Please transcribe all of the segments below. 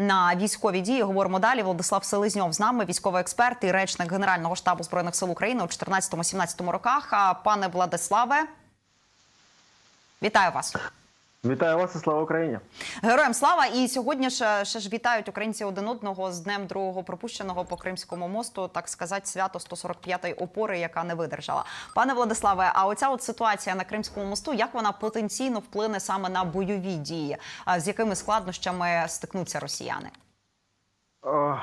на військові дії. Говоримо далі. Владислав Селезньов з нами, військовий експерт і речник Генерального штабу збройних сил України у 14-17 роках. Пане Владиславе, вітаю вас. Вітаю вас і слава Україні! Героям слава! І сьогодні ж ще ж вітають українці один одного з днем другого пропущеного по Кримському мосту, так сказати, свято 145-ї опори, яка не видержала. Пане Владиславе, а оця от ситуація на Кримському мосту, як вона потенційно вплине саме на бойові дії? З якими складнощами стикнуться росіяни?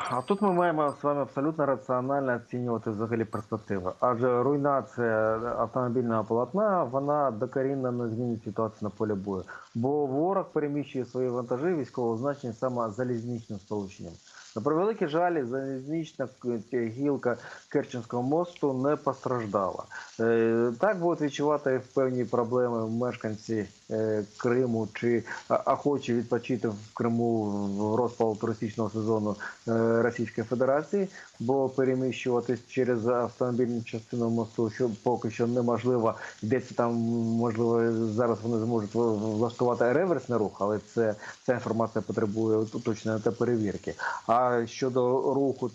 А тут ми маємо з вами абсолютно раціонально оцінювати взагалі перспективи. Адже руйнація автомобільного полотна вона докорінно не змінить ситуацію на полі бою. Бо ворог переміщує свої вантажі військового значення саме залізничним сполученням. На превеликий жаль, залізнична гілка Керченського мосту не постраждала. Е, Так будуть відчувати певні проблеми мешканці Криму чи охочі відпочити в Криму в розпал туристичного сезону е, Російської Федерації, бо переміщуватись через автомобільну частину мосту, що поки що неможливо. Йдеться там, можливо, зараз вони зможуть влаштувати реверсний рух, але це ця інформація потребує уточнення та перевірки. А щодо руху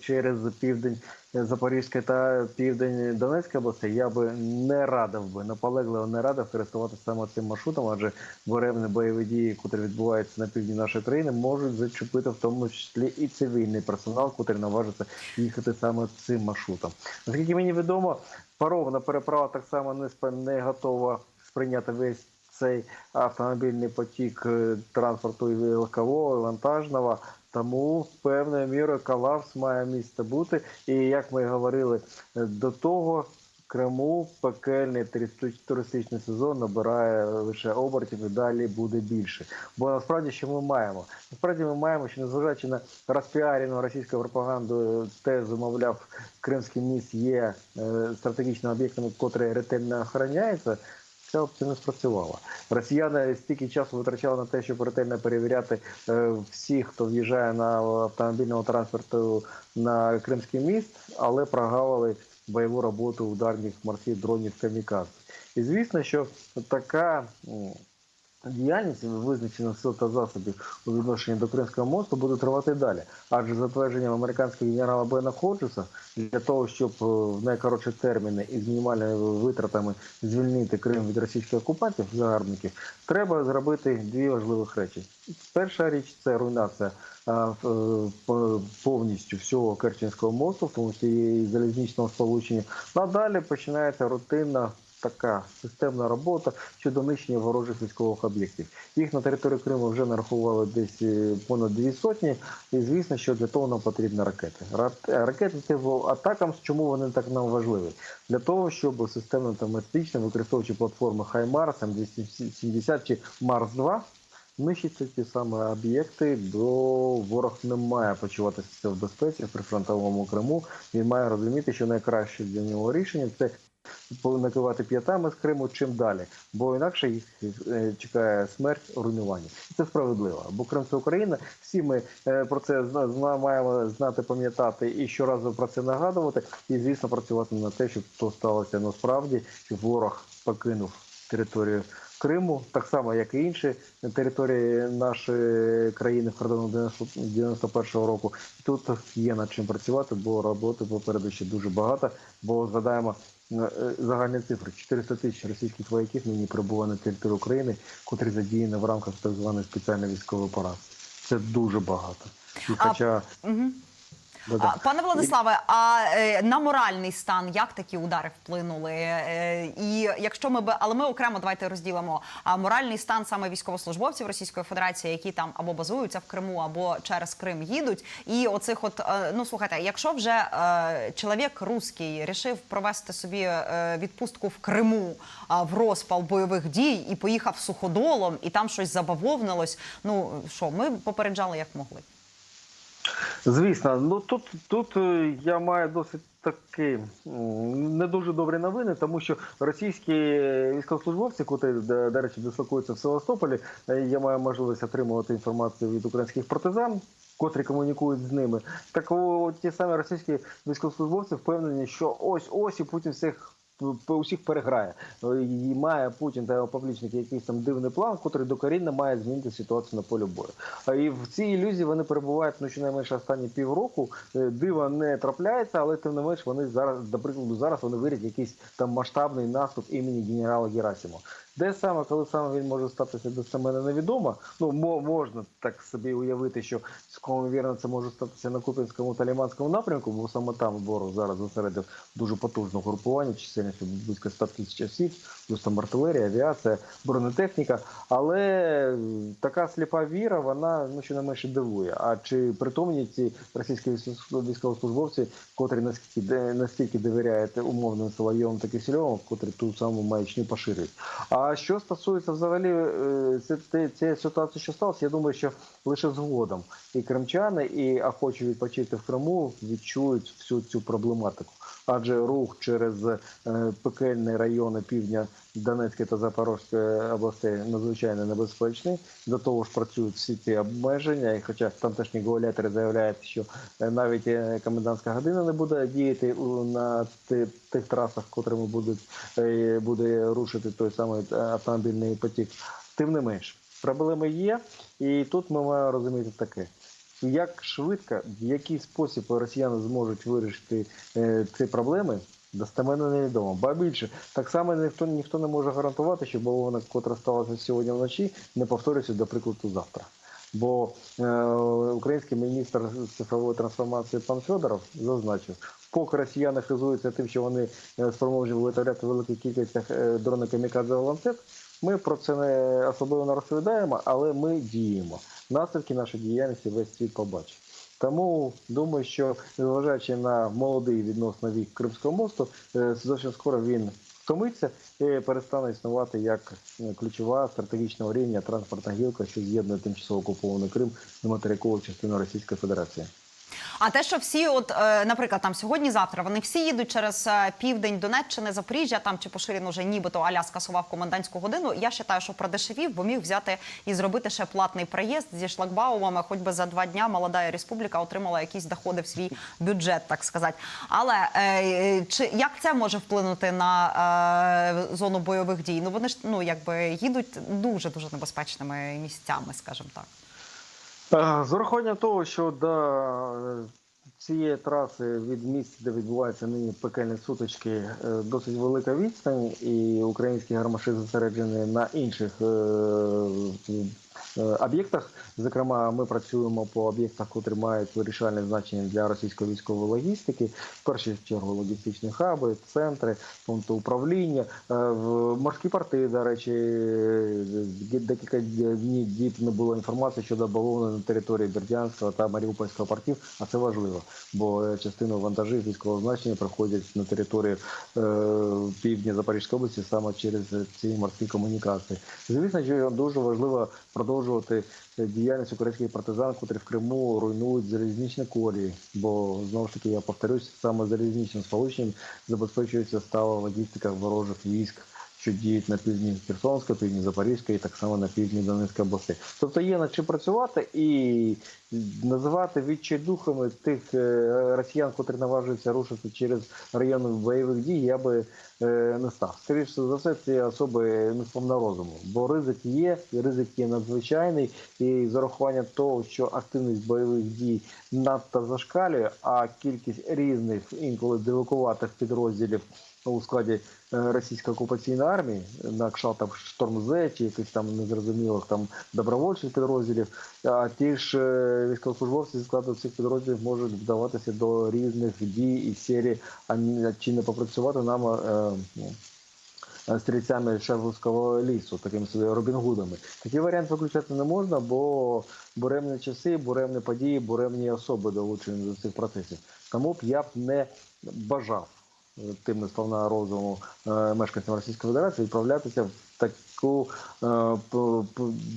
через південь Запорізької та південь Донецької області, я би не радив би наполегливо не радив користуватися саме цим маршрутом, адже буревні бойові дії, які відбуваються на півдні нашої країни, можуть зачепити в тому числі і цивільний персонал, який наважиться їхати саме цим маршрутом. Наскільки мені відомо, паровна переправа так само не не готова сприйняти весь цей автомобільний потік е, транспорту і легкового, і вантажного. Тому певною мірою колапс має місце бути. І як ми говорили е, до того, Криму пекельний туристи- туристичний сезон набирає лише обертів і далі буде більше. Бо насправді що ми маємо? Насправді ми маємо, що незважаючи на розпіарену російською пропагандою тезу, мовляв, Кримський міст є е, стратегічним об'єктом, який ретельно охороняється. Ця опція не спрацювала. Росіяни стільки часу витрачали на те, щоб ретельно перевіряти е, всіх, хто в'їжджає на автомобільному транспорту на Кримський міст, але прогавили бойову роботу ударних морських дронів камікадзе. І звісно, що така діяльність визначена сил засобів у відношенні до Кримського мосту буде тривати далі. Адже за твердженням американського генерала Бена Ходжеса, для того, щоб е, в найкоротші терміни і з мінімальними витратами звільнити Крим від російських окупантів, загарбників, треба зробити дві важливих речі. Перша річ це руйнація е, по- повністю всього Керченського мосту, в тому числі і залізничного сполучення. Ну, А далі починається рутинна така системна робота щодо нищення ворожих військових об'єктів. Їх на території Криму вже нарахували десь е, понад дві сотні, і звісно, що для того нам потрібні ракети. Ракети типу атакам, чому вони так нам важливі? Для того, щоб системно методично, використовуючи платформи HIMARS, М270 чи Марс 2 Нищиться ті саме об'єкти, бо ворог не має почуватися в безпеці в прифронтовому Криму. Він має розуміти, що найкраще для нього рішення це накивати п'ятами з Криму чим далі, бо інакше їх е, чекає смерть, руйнування. І Це справедливо. Бо Крим це Україна. Всі ми е, про це маємо знати, пам'ятати і щоразу про це нагадувати. І звісно, працювати на те, щоб то сталося насправді, щоб ворог покинув територію. Криму, так само як і інші території нашої країни в кордону 91-го року. Тут є над чим працювати, бо роботи попереду ще дуже багато. Бо згадаємо загальні цифри: 400 тисяч російських вояків нині перебуває на території України, котрі задіяні в рамках так званої спеціальної військової операції. Це дуже багато. І А- хоча Угу. Пане Владиславе, а е, на моральний стан як такі удари вплинули? Е, і якщо ми би, але ми окремо давайте розділимо а моральний стан саме військовослужбовців Російської Федерації, які там або базуються в Криму, або через Крим їдуть. І оцих, от е, ну слухайте, якщо вже е, чоловік русський рішив провести собі е, відпустку в Криму а, в розпал бойових дій і поїхав суходолом, і там щось забавовнилось. Ну що, ми попереджали як могли. Звісно, ну тут, тут е, я маю досить такі не дуже добрі новини, тому що російські військовослужбовці, котрі, до, речі, дислокуються в Севастополі, е, я маю можливість отримувати інформацію від українських партизан. Котрі комунікують з ними, так о, ті самі російські військовослужбовці впевнені, що ось ось і Путін всіх усіх переграє. Е, І має Путін та його поплічники якийсь там дивний план, котрий докорінно має змінити ситуацію на полі бою. І в цій ілюзії вони перебувають ну щонайменше останні півроку. Е, Дива не трапляється, але тим не менш вони зараз, до прикладу, зараз вони вирять якийсь там масштабний наступ імені генерала Герасимова. Де саме, коли саме він може статися достеменно невідомо. Ну мо- можна так собі уявити, що цілком вірно це може статися на Купінському та Ліманському напрямку, бо саме там ворог зараз зосередив дуже потужне групування, чисельністю близько 100 тисяч осіб, плюс там артилерія, авіація, бронетехніка. Але така сліпа віра, вона ну менше дивує. А чи притомні ці російські військово- військовослужбовці, котрі наскільки настільки довіряють умовним Соловйовим та Кисельовим, котрі ту саму маячню поширюють. А що стосується взагалі е, цієї ситуації, що сталося, я думаю, що лише згодом і кримчани, і охочі відпочити в Криму відчують всю цю проблематику. Адже рух через е, пекельні райони півдня Донецької та Запорозької областей надзвичайно небезпечний. До того ж працюють всі ці обмеження. І хоча тамтешні гауляйтери заявляють, що е, навіть е, комендантська година не буде діяти на тих трасах, котрими будуть е, буде рушити той самий автомобільний потік. Тим не менш, проблеми є, і тут ми маємо розуміти таке. Як швидко, в який спосіб росіяни зможуть вирішити ці проблеми, достеменно невідомо. Ба більше, так само ніхто ніхто не може гарантувати, що бавовна, котра сталася сьогодні вночі, не повториться, до прикладу, завтра. Бо е, український міністр цифрової трансформації пан Федоров зазначив, поки росіяни хизуються тим, що вони е, спроможні виготовляти велику кількість е, дронів камікадзе ланцет, ми про це не особливо не розповідаємо, але ми діємо. Наслідки нашої діяльності весь світ побачить. Тому думаю, що незважаючи на молодий відносно вік Кримського мосту, е, зовсім скоро він втомиться і перестане існувати як е, ключова стратегічного рівня транспортна гілка, що з'єднує тимчасово окупований Крим з материковою частиною Російської Федерації. А те, що всі, от, е, наприклад, там сьогодні-завтра, вони всі їдуть через е, південь Донеччини, Запоріжжя, там чи поширено вже нібито Аля скасував комендантську годину. Я вважаю, що продешевів, бо міг взяти і зробити ще платний проїзд зі шлагбаумами. Хоч би за два дня молода республіка отримала якісь доходи в свій бюджет, так сказати. Але е, чи як це може вплинути на зону бойових дій? Ну вони ж ну якби їдуть дуже дуже небезпечними місцями, скажімо так. Е, З урахуванням того, що до е, цієї траси від місць, де відбуваються нині пекельні сутички, е, досить велика відстань, і українські гармаші зосереджені на інших об'єктах. Зокрема, ми працюємо по об'єктах, котрі мають вирішальне значення для російської військової логістики. В першу чергу логістичні хаби, центри, пункти управління, е, в морські порти, до речі, е, декілька днів не було інформації щодо бавовни на території Бердянського та Маріупольського портів, а це важливо, бо е, частина вантажів військового значення проходять на територію е, півдня Запорізької області саме через ці морські комунікації. Звісно, що дуже важливо продовжувати е, діяльність українських партизан, котрі в Криму руйнують залізничні колії. Бо знову ж таки я повторюсь, саме залізничним сполученням забезпечується стала логістика ворожих військ. Що діють на півдні Херсонської, півдні Запорізької і так само на півдні Донецької області. Тобто є над чим працювати і називати відчайдухами тих е, росіян, котрі наважуються рушити через райони бойових дій, я би е, не став. Скоріше за все, ці особи не сповна розуму, бо ризик є, і ризик є надзвичайний. І з урахуванням того, що активність бойових дій надто зашкалює, а кількість різних інколи дивакуватих підрозділів у складі е, російської окупаційної армії на кшталт там штормзе чи якихось там незрозумілих там добровольчих підрозділів. А ті ж е, військовослужбовці зі складу цих підрозділів можуть вдаватися до різних дій і серії, а чи не попрацювати нам. е, ну, е, Стрільцями Шевловського лісу, такими собі Робін Гудами. Такий варіант виключати не можна, бо буремні часи, буремні події, буремні особи долучені до цих процесів. Тому б я б не бажав тим несповна розуму е, мешканцям Російської Федерації відправлятися в таку е,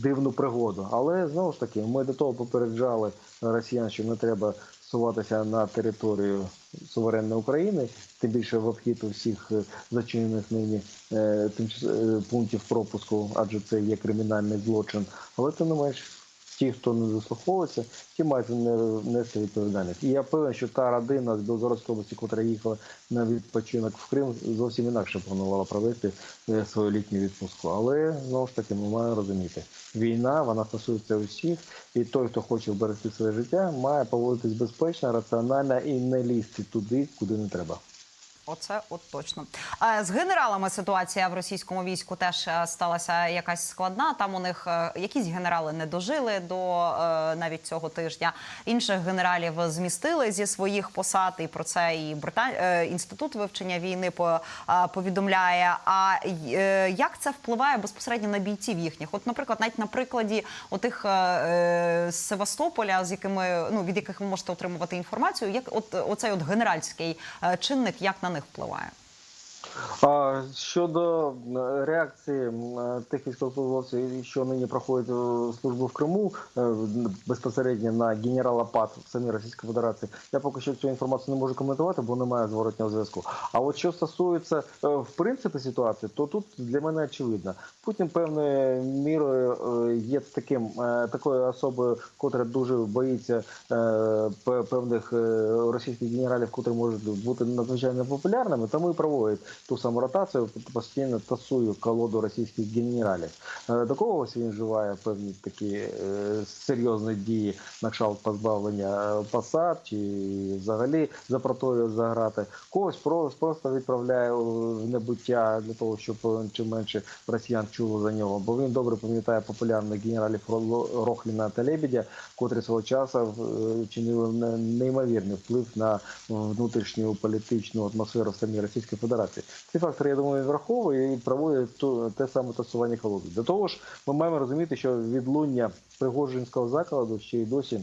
дивну пригоду. Але знову ж таки, ми до того попереджали росіян, що не треба суватися на територію суверенної України, тим більше в обхід усіх зачинених нині е, пунктів пропуску, адже це є кримінальний злочин. Але тим не менш ті, хто не заслуховується, ті мають не- нести відповідальність. І я певен, що та родина з Білгородської області, яка їхала на відпочинок в Крим, зовсім інакше планувала провести е, свою літню відпустку. Але знову ж таки, ми маємо розуміти, війна вона стосується усіх, і той, хто хоче вберегти своє життя, має поводитись безпечно, раціонально і не лізти туди, куди не треба. Оце от точно. З генералами ситуація в російському війську теж е, сталася якась складна. Там у них е, якісь генерали не дожили до е, навіть цього тижня. Інших генералів змістили зі своїх посад. І про це і Брита... е, інститут вивчення війни по- повідомляє. А як це впливає безпосередньо на бійців їхніх? От, наприклад, навіть на прикладі отих з Севастополя, з якими ну від яких ви можете отримувати інформацію, як от оцей от генеральський чинник, як на них впливає? А щодо реакції тих військовослужбовців, що нині проходять е, службу в Криму е, безпосередньо на генерала ПАТ в самій Російській Федерації, я поки що цю інформацію не можу коментувати, бо немає зворотнього зв'язку. А от що стосується е, в принципі ситуації, то тут для мене очевидно. Путін певною мірою є таким такою особою, котра дуже боїться певних російських генералів, котрі можуть бути надзвичайно популярними, тому і проводить ту саму ротацію, постійно тасує колоду російських генералів. Е, До когось він вживає певні такі е, серйозні дії на кшталт позбавлення е, посад чи взагалі запроторює заграти. Когось просто, просто відправляє в небуття для того, щоб е, чим менше росіян чуло за нього. Бо він добре пам'ятає популярних генералів Рохліна та Лебедя, котрі свого часу е, чинили неймовірний вплив на внутрішню політичну атмосферу в самій Російській Федерації. Ці фактори, я думаю, враховує і проводить ту, те саме тасування холоду. До того ж, ми маємо розуміти, що відлуння Пригожинського закладу ще й досі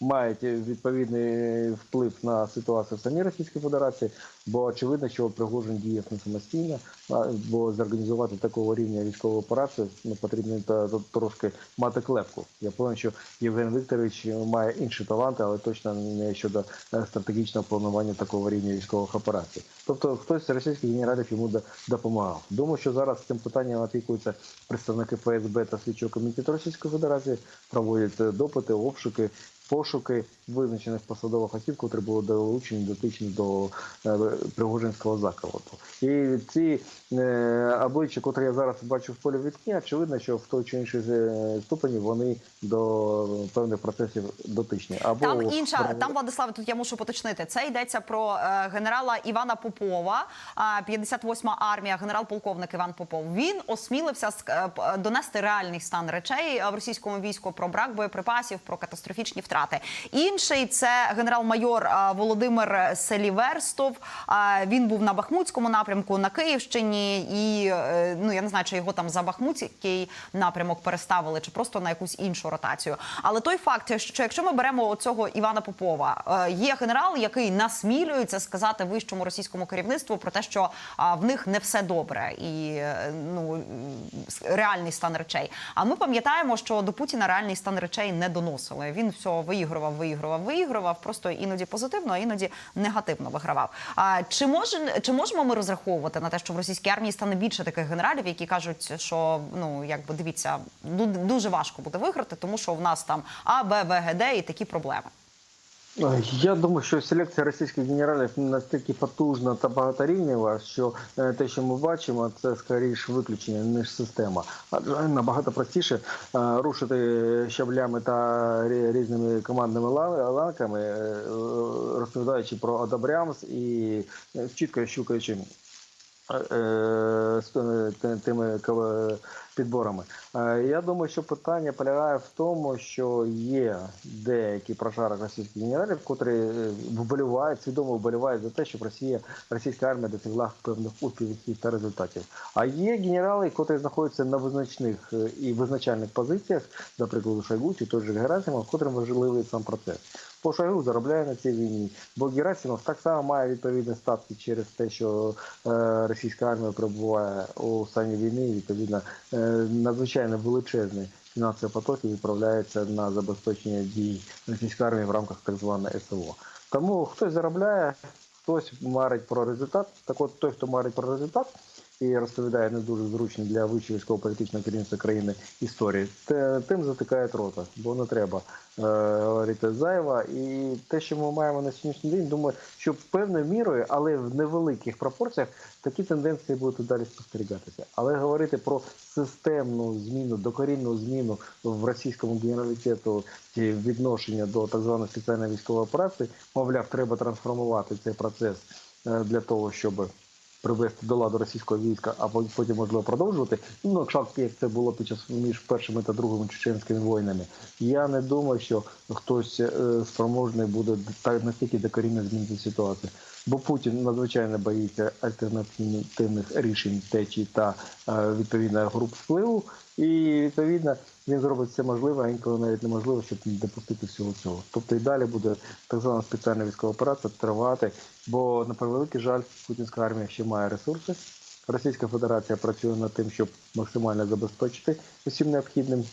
мають відповідний вплив на ситуацію в самій Російській Федерації, бо очевидно, що Пригожин діяв не самостійно, бо зорганізувати такого рівня військову операцію ну, потрібно та- та- трошки мати клепку. Я певен, що Євген Вікторович має інші таланти, але точно не щодо е, стратегічного планування такого рівня військових операцій. Тобто хтось з російських генералів йому допомагав. Думаю, що зараз цим питанням опікуються представники ФСБ та слідчого комітету Російської Федерації, проводять е, допити, обшуки пошуки визначених посадових осіб, котрі були долучені дотичні до е, Пригожинського закладу. І ці е, обличчя, котрі я зараз бачу в полі вікні, очевидно, що в той чи іншій е, ступені вони до певних процесів дотичні. Або Там інша броню- там Владиславе. Тут я мушу поточнити. Це йдеться про генерала Івана Попова, а, 58-ма армія, генерал-полковник Іван Попов. Він осмілився донести реальний стан речей в російському війську про брак боєприпасів, про катастрофічні втрати. Інший це генерал-майор Володимир Селіверстов. Він був на Бахмутському напрямку на Київщині, і е, ну я не знаю, чи його там за Бахмутський напрямок переставили, чи просто на якусь іншу ротацію. Але той факт, що якщо ми беремо цього Івана Попова, е, є генерал, який насмілюється сказати вищому російському керівництву про те, що в них не все добре, і е, ну реальний стан речей. А ми пам'ятаємо, що до Путіна реальний стан речей не доносили. Він все виігрував, виігрував, виігрував, просто іноді позитивно, а іноді негативно вигравав. А чи може чи можемо ми розраховувати на те, що в російській армії стане більше таких генералів, які кажуть, що ну якби дивіться, ду- дуже важко буде виграти, тому що в нас там А, Б, В, Г, Д і такі проблеми. Я думаю, що селекція російських генералів настільки потужна та багаторівнева, що е, те, що ми бачимо, це скоріше виключення ніж система. Адже набагато простіше е, рушити щаблями та різними командними ла- ланками, е, розповідаючи про одобрямс і чітко щукаючи тими- підборами. Е, Я думаю, що питання полягає в тому, що є деякі прошари російських генералів, котрі е, вболівають, свідомо вболівають за те, щоб Росія, російська армія досягла певних успіхів та результатів. А є генерали, котрі знаходяться на визначних е, і визначальних позиціях, наприклад, Шойгу чи той же Герасимов, котрим важливий сам процес. По Шойгу заробляє на цій війні, бо Герасимов так само має відповідні статки через те, що російська армія перебуває у стані війни, і відповідно надзвичайно величезний фінансовий поток відправляється на забезпечення дій російської армії в рамках так званої СВО. Тому хтось заробляє, хтось марить про результат. Так от той, хто марить про результат, і розповідає не дуже зручні для вищого військово-політичного керівництва країни історії, тим затикає рота, бо не треба е, говорити зайва. І те, що ми маємо на сьогоднішній день, думаю, що певною мірою, але в невеликих пропорціях, такі тенденції будуть далі спостерігатися. Але говорити про системну зміну, докорінну зміну в російському генералітету відношення до так званої спеціальної військової операції, мовляв, треба трансформувати цей процес е, для того, щоб привести до ладу російського війська, а потім можливо продовжувати. Ну, як це було під час між першими та другими чеченськими воїнами. Я не думаю, що хтось е, спроможний буде так настільки докорінно змінити ситуацію. Бо Путін надзвичайно боїться альтернативних рішень течії та е, відповідно груп впливу, і відповідно він зробить все можливе, а інколи навіть неможливо, щоб не допустити всього цього. Тобто і далі буде так звана спеціальна військова операція тривати, бо на превеликий жаль, путінська армія ще має ресурси. Російська Федерація працює над тим, щоб максимально забезпечити усім необхідним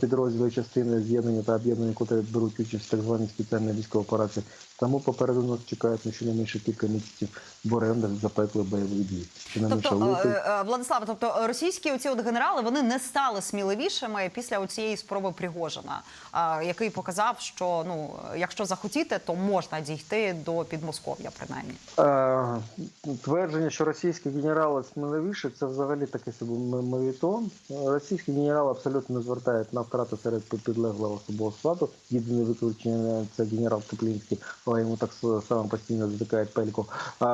підрозділи частини з'єднання та об'єднання, які беруть участь в так званій спеціальній військовій операції. Тому попереду нас чекають ну, щонайменше кілька місяців боренда запекли бойовий бій. Щонайменше Тобто, е, е, тобто російські оці от генерали вони не стали сміливішими після цієї спроби Пригожина, е, який показав, що ну якщо захотіти, то можна дійти до Підмосков'я, принаймні. Е, Твердження, що російські генерали сміливіші, це взагалі таке собі м- мовітон. Російські генерали абсолютно не звертають на втрати серед підлеглого особового складу. Єдине виключення це генерал Теплінський, але йому так само постійно затикають пельку. А,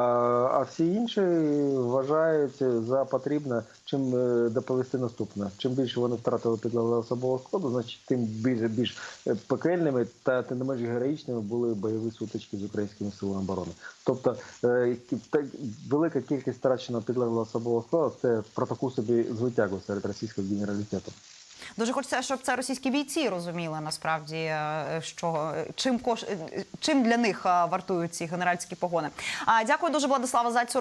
а всі інші вважають за потрібне чим е, доповісти наступне. Чим більше вони втратили підлеглого особового складу, значить тим більш більш е, пекельними та тим не менш героїчними були бойові сутички з українськими силами оборони. Тобто е, велика кількість втраченого підлеглого особового складу це про таку собі звитягу серед російського генералітету. Дуже хочеться, щоб це російські бійці розуміли насправді, е, що е, чим кош... е, чим для них вартують ці генеральські погони. А дякую дуже, Владислава, за цю розмову.